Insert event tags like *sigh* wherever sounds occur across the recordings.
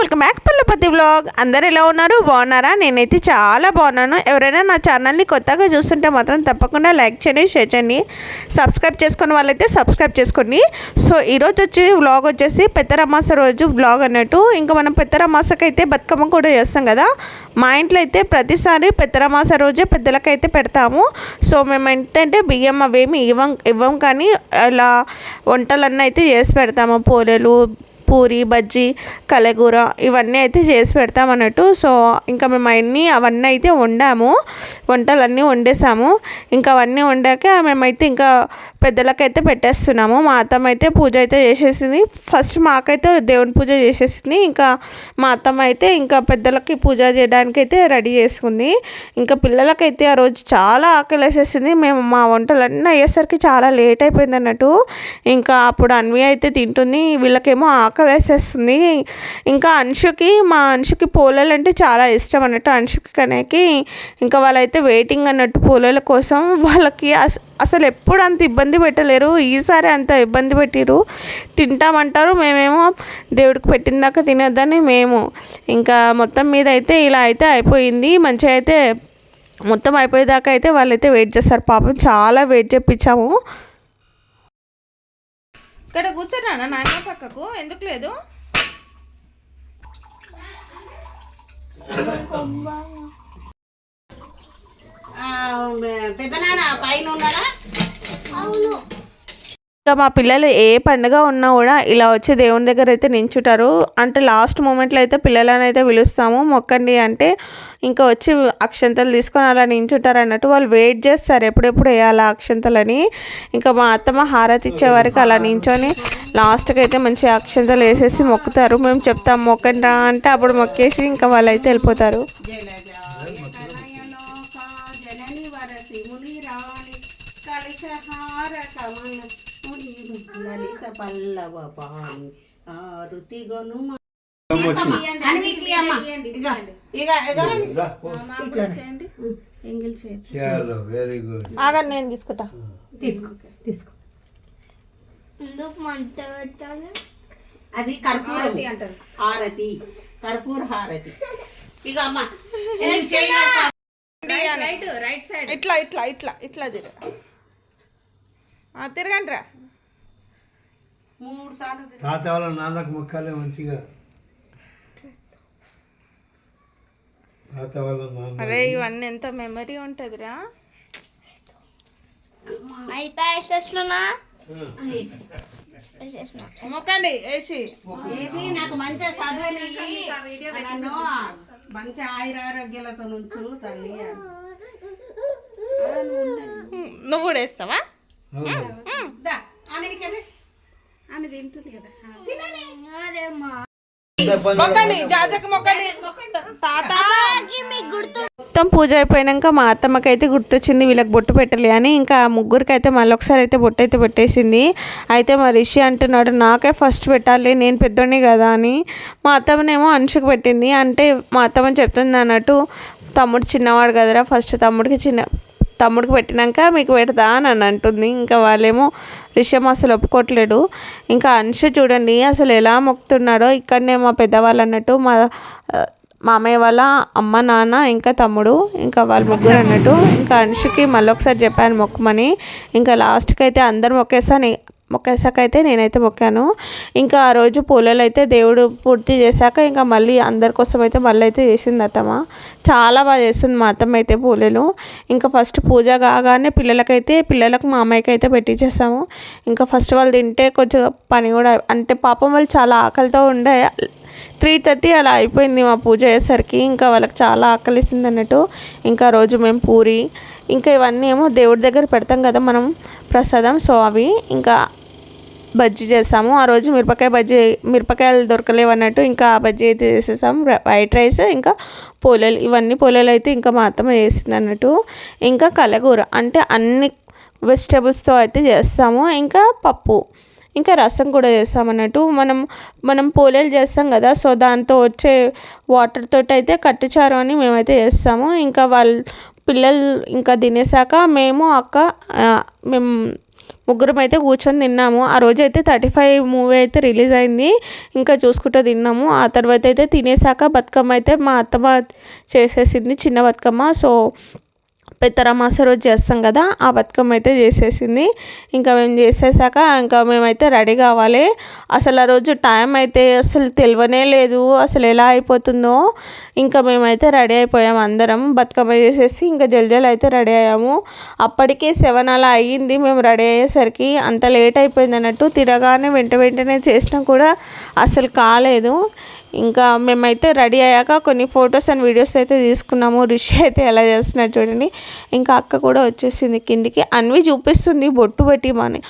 Welcome back పల్లపతి blog అందరు ఎలా ఉన్నారు? బాగున్నారా? నేనైతే చాలా బాగున్నాను. ఎవరైనా నా ఛానల్ని కొత్తగా చూస్తుంటే మాత్రం తప్పకుండా లైక్ చేయండి షేర్ చేయండి. సబ్స్క్రైబ్ చేసుకున్న వాళ్ళైతే సబ్స్క్రైబ్ చేసుకోండి. సో ఈరోజు వచ్చి వ్లాగ్ వచ్చేసి పెద్దరమాస రోజు వ్లాగ్ అన్నట్టు. ఇంకా మనం పెద్దరమాసకి అయితే బతుకమ్మ కూడా చేస్తాం కదా. మా ఇంట్లో అయితే ప్రతిసారి పెద్దరమాస రోజే పెద్దలకైతే పెడతాము. సో మేము ఏంటంటే బియ్యం అవేమి ఇవ్వం ఇవ్వం కానీ అలా వంటలన్నీ అయితే చేసి పెడతాము. పోలేలు పూరి బజ్జీ కలగూర ఇవన్నీ అయితే చేసి పెడతాం అన్నట్టు. సో ఇంకా మేము అవన్నీ అవన్నీ అయితే వండాము. వంటలన్నీ వండేసాము. ఇంకా అవన్నీ వండాక మేమైతే ఇంకా పెద్దలకైతే పెట్టేస్తున్నాము. మా అత్తమ్మ అయితే పూజ అయితే చేసేసింది. ఫస్ట్ మాకైతే దేవుని పూజ చేసేసింది. ఇంకా మా అత్తమ్మ అయితే ఇంకా పెద్దలకి పూజ చేయడానికి అయితే రెడీ చేసుకుంది. ఇంకా పిల్లలకైతే ఆ రోజు చాలా ఆకలి వేసేసింది మేము మా వంటలన్నీ అయ్యేసరికి చాలా లేట్ అయిపోయింది అన్నట్టు. ఇంకా అప్పుడు అన్వి అయితే తింటుంది. వీళ్ళకేమో ఆకలి వేసేస్తుంది. ఇంకా అంశుకి మా అంశుకి పూలలు అంటే చాలా ఇష్టం అన్నట్టు అంశుకి కనేకి ఇంకా వాళ్ళైతే వెయిటింగ్ అన్నట్టు పూలల కోసం వాళ్ళకి అస- అసలు ఎప్పుడు అంత ఇబ్బంది పెట్టలేరు. ఈసారి అంత ఇబ్బంది పెట్టిరు తింటామంటారు. మేమేమో దేవుడికి పెట్టిన దాకా తినొద్దని మేము. ఇంకా మొత్తం మీద అయితే ఇలా అయితే అయిపోయింది. మంచిగా అయితే మొత్తం అయిపోయేదాకా అయితే వాళ్ళైతే వెయిట్ చేస్తారు. పాపం చాలా వెయిట్ చేయించాము ఇక్కడ కూర్చున్నా నాన్న పక్కకు. ఎందుకు లేదు? పెద్దనాన్న పైన ఉన్నాడా? ఇంకా మా పిల్లలు ఏ పండుగ ఉన్నా కూడా ఇలా వచ్చి దేవుని దగ్గర అయితే నించుంటారు. అంటే లాస్ట్ మూమెంట్లో అయితే పిల్లలని అయితే పిలుస్తాము. మొక్కండి అంటే ఇంకా వచ్చి అక్షంతలు తీసుకొని అలా నించుంటారు అన్నట్టు వాళ్ళు వెయిట్ చేస్తారు. ఎప్పుడెప్పుడు వేయాలా అక్షంతలని. ఇంకా మా అత్తమ్మ హారతి ఇచ్చే వరకు అలా నించొని లాస్ట్కి అయితే మంచి అక్షంతలు వేసేసి మొక్కుతారు. మేము చెప్తాం మొక్కండి రా అంటే అప్పుడు మొక్కేసి ఇంకా వాళ్ళు అయితే వెళ్ళిపోతారు. లలిత పల్లవ పాణి ఆరుతి గొను వెరీ గుడ్ నేను తీసుకుంటా. తీసుకో తీసుకో. ఎందుకు మంట పెట్టాలి? అది కర్పూరం. హారతి కర్పూర హారతి. ఇక అమ్మ *laughs* ఇట్లా ఇట్లా ఇట్లా ఇట్లా తిరగ. తిరగండి రా మూడు సార్లు. తాత వాళ్ళ నాన్నకు మొక్కాలే మంచిగా. తాత వాళ్ళ నాన్న. అరే ఇవన్నీ ఎంత మెమరీ ఉంటుందిరా? అయిపోయేసేస్తున్నా మొక్కండి వేసి చేసి నాకు మంచి చదువుని నన్ను మంచి ఆయురారోగ్యాలతో నుంచు తల్లి నువ్వు కూడా వేస్తావా. మొత్తం పూజ అయిపోయాక మా అత్తమ్మకి అయితే గుర్తొచ్చింది వీళ్ళకి బొట్టు పెట్టలే అని. ఇంకా ముగ్గురికి అయితే మళ్ళీ ఒకసారి అయితే బొట్టు అయితే పెట్టేసింది. అయితే మా రిషి అంటున్నాడు నాకే ఫస్ట్ పెట్టాలి నేను పెద్దోడిని కదా అని. మా అత్తమ్మనేమో అనుషకు పెట్టింది. అంటే మా అత్తమ్మ చెప్తుంది అన్నట్టు తమ్ముడు చిన్నవాడు కదరా ఫస్ట్ తమ్ముడికి చిన్న తమ్ముడికి పెట్టినాక మీకు పెడతా అని అని అంటుంది. ఇంకా వాళ్ళేమో రిషం అసలు ఒప్పుకోవట్లేడు ఇంకా అంశ చూడండి అసలు ఎలా మొక్కుతున్నాడో. ఇక్కడనే మా పెద్దవాళ్ళు అన్నట్టు మా మామయ్య వాళ్ళ అమ్మ నాన్న ఇంకా తమ్ముడు ఇంకా వాళ్ళ ముగ్గురు అన్నట్టు ఇంకా అంశుకి మళ్ళీ ఒకసారి చెప్పాను మొక్కమని. ఇంకా లాస్ట్కి అయితే అందరు మొక్కేసాను మొక్కేసాకైతే నేనైతే మొక్కాను. ఇంకా ఆ రోజు పూలలు అయితే దేవుడు పూర్తి చేశాక ఇంకా మళ్ళీ అందరి కోసం అయితే మళ్ళీ అయితే చేసింది అత్తమ్మ చాలా బాగా చేస్తుంది మా అత్తమ్మ అయితే పూలలు. ఇంకా ఫస్ట్ పూజ కాగానే పిల్లలకైతే పిల్లలకు మా అమ్మాయికి అయితే పెట్టించేసాము ఇంకా ఫస్ట్ వాళ్ళు తింటే కొంచెం పని కూడా అంటే పాపం వాళ్ళు చాలా ఆకలితో ఉండే త్రీ థర్టీ అలా అయిపోయింది మా పూజ అయ్యేసరికి. ఇంకా వాళ్ళకి చాలా ఆకలిసింది అన్నట్టు. ఇంకా ఆ రోజు మేము పూరి ఇంకా ఇవన్నీ ఏమో దేవుడి దగ్గర పెడతాం కదా మనం ప్రసాదం సో అవి. ఇంకా బజ్జీ చేసాము. ఆ రోజు మిరపకాయ బజ్జీ మిరపకాయలు దొరకలేవు అన్నట్టు ఇంకా ఆ బజ్జీ అయితే చేసేసాం. వైట్ రైస్ ఇంకా పోలేలు ఇవన్నీ పోలేలు అయితే ఇంకా మా అత్తమ్మ చేసింది అన్నట్టు. ఇంకా కలగూర అంటే అన్ని వెజిటేబుల్స్తో అయితే చేస్తాము. ఇంకా పప్పు ఇంకా రసం కూడా చేస్తాం అన్నట్టు. మనం మనం పోలేలు చేస్తాం కదా సో దాంతో వచ్చే వాటర్ తోటి అయితే కట్టుచారు అని మేమైతే చేస్తాము. ఇంకా వాళ్ళ పిల్లలు ఇంకా తినేసాక మేము అక్క మేము ముగ్గురం అయితే కూర్చొని తిన్నాము. ఆ రోజు అయితే థర్టీ ఫైవ్ మూవీ అయితే రిలీజ్ అయింది. ఇంకా చూసుకుంటూ తిన్నాము. ఆ తర్వాత అయితే తినేసాక బతుకమ్మ అయితే మా అత్తమ్మ చేసేసింది చిన్న బతుకమ్మ. సో పెద్దరమాస రోజు చేస్తాం కదా ఆ బతుకమ్మ అయితే చేసేసింది. ఇంకా మేము చేసేసాక ఇంకా మేమైతే రెడీ కావాలి. అసలు ఆ రోజు టైం అయితే అసలు తెలియనే లేదు అసలు ఎలా అయిపోతుందో. ఇంకా మేమైతే రెడీ అయిపోయాము అందరం బతుకమ్మ చేసేసి ఇంకా జల్జల్ అయితే రెడీ అయ్యాము. అప్పటికే సెవెన్ అలా అయ్యింది మేము రెడీ అయ్యేసరికి అంత లేట్ అయిపోయింది అన్నట్టు తిరగానే వెంట వెంటనే చేసినా కూడా అసలు కాలేదు. ఇంకా మేమైతే రెడీ అయ్యాక కొన్ని ఫొటోస్ అండ్ వీడియోస్ అయితే తీసుకున్నాము. రిషి అయితే ఎలా చేస్తున్నారు చూడండి. ఇంకా అక్క కూడా వచ్చేసింది కిందికి. అన్వి చూపిస్తుంది బొట్టు పెట్టిమని.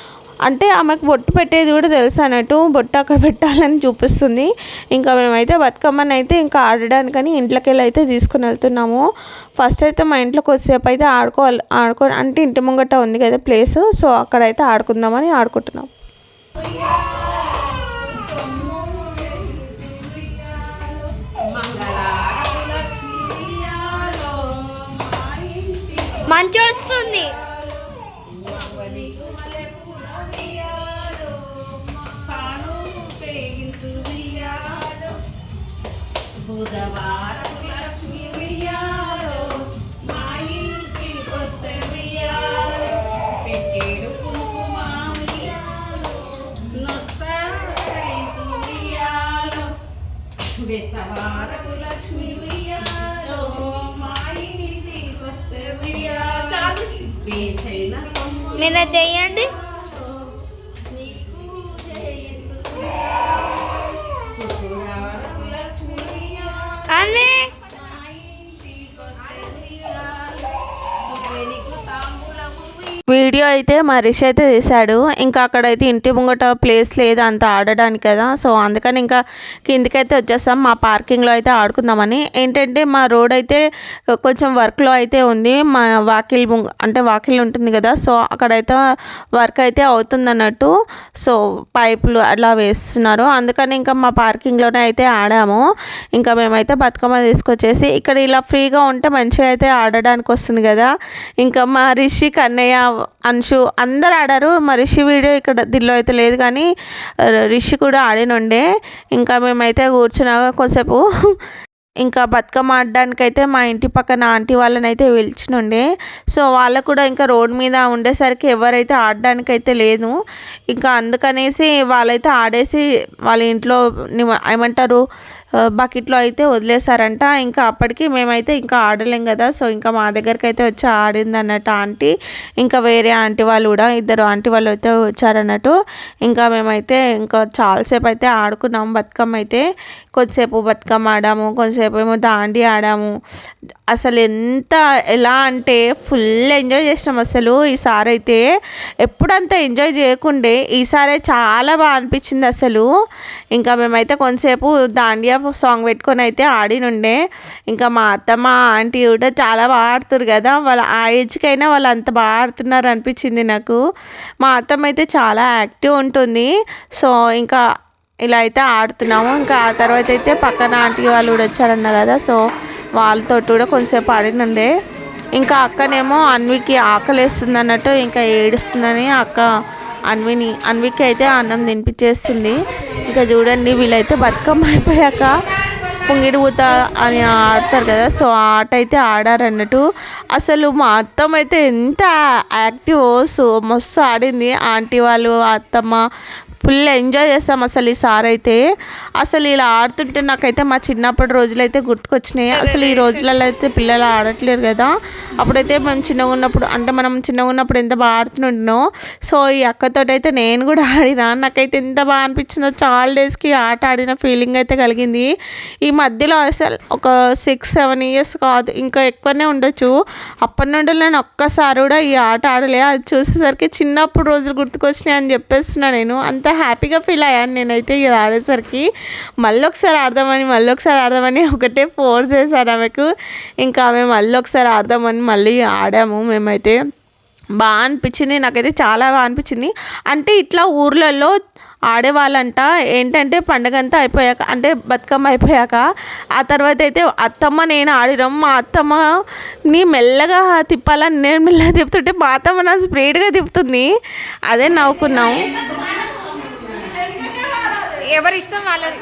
అంటే ఆమెకు బొట్టు పెట్టేది కూడా తెలుసు అన్నట్టు. బొట్టు అక్కడ పెట్టాలని చూపిస్తుంది. ఇంకా మేమైతే బతుకమ్మని అయితే ఇంకా ఆడడానికని ఇంట్లోకి వెళ్ళి అయితే తీసుకుని వెళ్తున్నాము. ఫస్ట్ అయితే మా ఇంట్లో కొద్దిసేపు అయితే ఆడుకోవాలి. ఆడుకో అంటే ఇంటి ముంగట ఉంది కదా ప్లేస్. సో అక్కడైతే ఆడుకుందామని ఆడుకుంటున్నాం. మంచి వస్తుంది బుధవారం లక్ష్మి ఉయ్యాలో, మా ఇంటికొస్తే ఉయ్యాలో, పెట్టేడు కుంకుమ ఉయ్యాలో, నొస్తారైతు ఉయ్యాలో, బెస్తవారం లక్ష్మి ఉయ్యాలో, మీరు చేయండి వీడియో అయితే మా రిషి అయితే తీశాడు. ఇంకా అక్కడైతే ఇంటి ముంగట ప్లేస్ లేదు అంత ఆడడానికి కదా. సో అందుకని ఇంకా కిందికైతే వచ్చేస్తాం. మా పార్కింగ్లో అయితే ఆడుకుందామని. ఏంటంటే మా రోడ్ అయితే కొంచెం వర్క్లో అయితే ఉంది. మా వాకిల్ అంటే వాకిల్ ఉంటుంది కదా. సో అక్కడైతే వర్క్ అయితే అవుతుంది అన్నట్టు సో పైపులు అలా వేస్తున్నారు. అందుకని ఇంకా మా పార్కింగ్లోనే అయితే ఆడాము. ఇంకా మేమైతే బతుకమ్మ తీసుకొచ్చేసి ఇక్కడ ఇలా ఫ్రీగా ఉంటే మంచిగా అయితే ఆడడానికి వస్తుంది కదా. ఇంకా మా రిషి కన్నయ్య అంశు అందరు ఆడారు. మరి రిషి వీడియో ఇక్కడ దీనిలో అయితే లేదు కానీ రిషి కూడా ఆడినుండే. ఇంకా మేమైతే కూర్చున్నాక కొద్దిసేపు. ఇంకా బతుకమ్మ ఆడడానికి అయితే మా ఇంటి పక్కన ఆంటీ వాళ్ళని అయితే పిలిచినుండే. సో వాళ్ళకు కూడా ఇంకా రోడ్ మీద ఉండేసరికి ఎవరైతే ఆడడానికి అయితే లేదు. ఇంకా అందుకనేసి వాళ్ళైతే ఆడేసి వాళ్ళ ఇంట్లో ఏమంటారు బకెట్లో అయితే వదిలేశారంట. ఇంకా అప్పటికి మేమైతే ఇంకా ఆడలేం కదా. సో ఇంకా మా దగ్గరికి అయితే వచ్చి ఆడింది అన్నట్టు ఆంటీ ఇంకా వేరే ఆంటీ వాళ్ళు కూడా ఇద్దరు ఆంటీ వాళ్ళు అయితే వచ్చారన్నట్టు. ఇంకా మేమైతే ఇంకా చాలాసేపు అయితే ఆడుకున్నాం బతుకమ్మ అయితే కొద్దిసేపు బతుకమ్మ ఆడాము కొంతసేపు ఏమో దాండి ఆడాము. అసలు ఎంత ఎలా అంటే ఫుల్ ఎంజాయ్ చేసినాం అసలు. ఈసారి అయితే ఎప్పుడంతా ఎంజాయ్ చేయకుండే ఈసారి చాలా బాగా అనిపించింది అసలు. ఇంకా మేమైతే కొంతసేపు దాండియా సాంగ్ పెట్టుకొని అయితే ఆడినుండే. ఇంకా మా అత్తమ్మ ఆంటీ కూడా చాలా బాగా ఆడుతారు కదా. వాళ్ళ ఆ ఏజ్కైనా వాళ్ళు అంత బాగా ఆడుతున్నారు అనిపించింది నాకు. మా అత్తమ్మ అయితే చాలా యాక్టివ్ ఉంటుంది. సో ఇంకా ఇలా అయితే ఆడుతున్నాము. ఇంకా ఆ తర్వాత అయితే పక్కన ఆంటీ వాళ్ళు కూడా వచ్చారన్నారు కదా. సో వాళ్ళతో కూడా కొంతసేపు ఆడినుండే. ఇంకా అక్కనేమో అన్వికి ఆకలేస్తుంది అన్నట్టు ఇంకా ఏడుస్తుందని అక్క అన్విని అన్వికి అయితే అన్నం తినిపించేస్తుంది. ఇంకా చూడండి వీళ్ళైతే బతుకమ్మ అయిపోయాక పొంగిడి అని ఆడతారు కదా సో ఆట అయితే ఆడారన్నట్టు. అసలు మా అత్తమ్మ అయితే ఎంత యాక్టివ్ సో మస్తు ఆడింది. ఆంటీ వాళ్ళు అత్తమ్మ ఫుల్ ఎంజాయ్ చేస్తాం అసలు ఈ సార్ అయితే. అసలు ఇలా ఆడుతుంటే నాకైతే మా చిన్నప్పటి రోజులు అయితే గుర్తుకొచ్చినాయి. అసలు ఈ రోజులలో అయితే పిల్లలు ఆడట్లేరు కదా. అప్పుడైతే మేము చిన్నగా ఉన్నప్పుడు అంటే మనం చిన్నగా ఉన్నప్పుడు ఎంత బాగా ఆడుతుండో సో ఈ అక్కతో అయితే నేను కూడా ఆడినా. నాకైతే ఎంత బాగా అనిపించిందో చాలా డేస్కి ఆట ఆడిన ఫీలింగ్ అయితే కలిగింది. ఈ మధ్యలో అసలు ఒక సిక్స్ సెవెన్ ఇయర్స్ కాదు ఇంకా ఎక్కువనే ఉండొచ్చు. అప్పటి నుండి నేను ఒక్కసారి కూడా ఈ ఆట ఆడలే. అది చూసేసరికి చిన్నప్పుడు రోజులు గుర్తుకొచ్చినాయి అని చెప్పేస్తున్నా నేను. అంత హ్యాపీగా ఫీల్ అయ్యాను నేనైతే ఇది ఆడేసరికి. మళ్ళీ ఒకసారి ఆడదామని మళ్ళీ ఒకసారి ఆడదామని ఒకటే ఫోర్స్ చేశాను ఆమెకు. ఇంకా ఆమె మళ్ళీ ఒకసారి ఆడదామని మళ్ళీ ఆడాము. మేమైతే బాగా అనిపించింది. నాకైతే చాలా బాగా అనిపించింది. అంటే ఇట్లా ఊర్లలో ఆడేవాళ్ళంట ఏంటంటే పండగ అంతా అయిపోయాక అంటే బతుకమ్మ అయిపోయాక ఆ తర్వాత అయితే అత్తమ్మ నేను ఆడినాం. మా అత్తమ్మని మెల్లగా తిప్పాలని నేను మెల్లగా తిప్పుతుంటే మా అత్తమ్మ నా స్ప్రీడ్గా తిప్పుతుంది. అదే నవ్వుకున్నాం. ఎవరి ఇష్టం వాళ్ళది.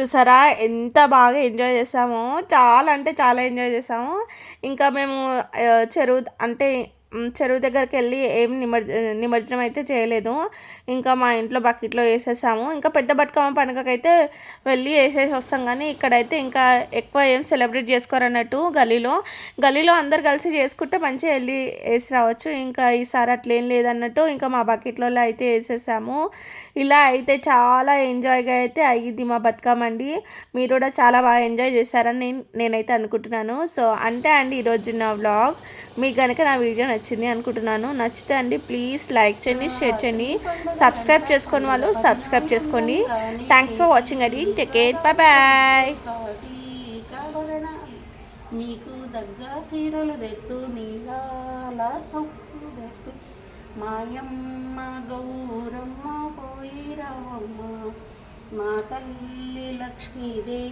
చూసారా? ఎంత బాగా ఎంజాయ్ చేసామో. చాలా అంటే చాలా ఎంజాయ్ చేసాము. ఇంకా మేము చెరువు అంటే చెరువు దగ్గరికి వెళ్ళి ఏం నిమజ్జ నిమజ్జనం అయితే చేయలేదు. ఇంకా మా ఇంట్లో బకెట్లో వేసేసాము. ఇంకా పెద్ద బతుకమ్మ పండుగకైతే వెళ్ళి వేసేసి వస్తాం కానీ ఇక్కడైతే ఇంకా ఎక్కువ ఏం సెలబ్రేట్ చేసుకోరన్నట్టు గలీలో గలీలో అందరు కలిసి చేసుకుంటే మంచిగా వెళ్ళి వేసి రావచ్చు. ఇంకా ఈసారి అట్లేం లేదన్నట్టు ఇంకా మా బకెట్లో అయితే వేసేసాము. ఇలా అయితే చాలా ఎంజాయ్గా అయితే అయ్యింది మా బతుకమ్మ అండి. మీరు కూడా చాలా బాగా ఎంజాయ్ చేశారని నేను నేనైతే అనుకుంటున్నాను. సో అంటే అండి ఈరోజు నా వ్లాగ్. మీకు కనుక నా వీడియో నచ్చింది అనుకుంటున్నాను. నచ్చితే అండి ప్లీజ్ లైక్ చేయండి షేర్ చేయండి. సబ్స్క్రైబ్ చేసుకొని వాళ్ళు సబ్స్క్రైబ్ చేసుకోండి. థ్యాంక్స్ ఫర్ వాచింగ్ అండి టేక్ కేర్ బాయ్ బాయ్ నీకు దగ్గ చీరలు తెత్తు నీలాల సొక్కు తెత్తు. మాయమ్మ గౌరమ్మ పోయిరావమ్మ. మా తల్లి లక్ష్మీదేవి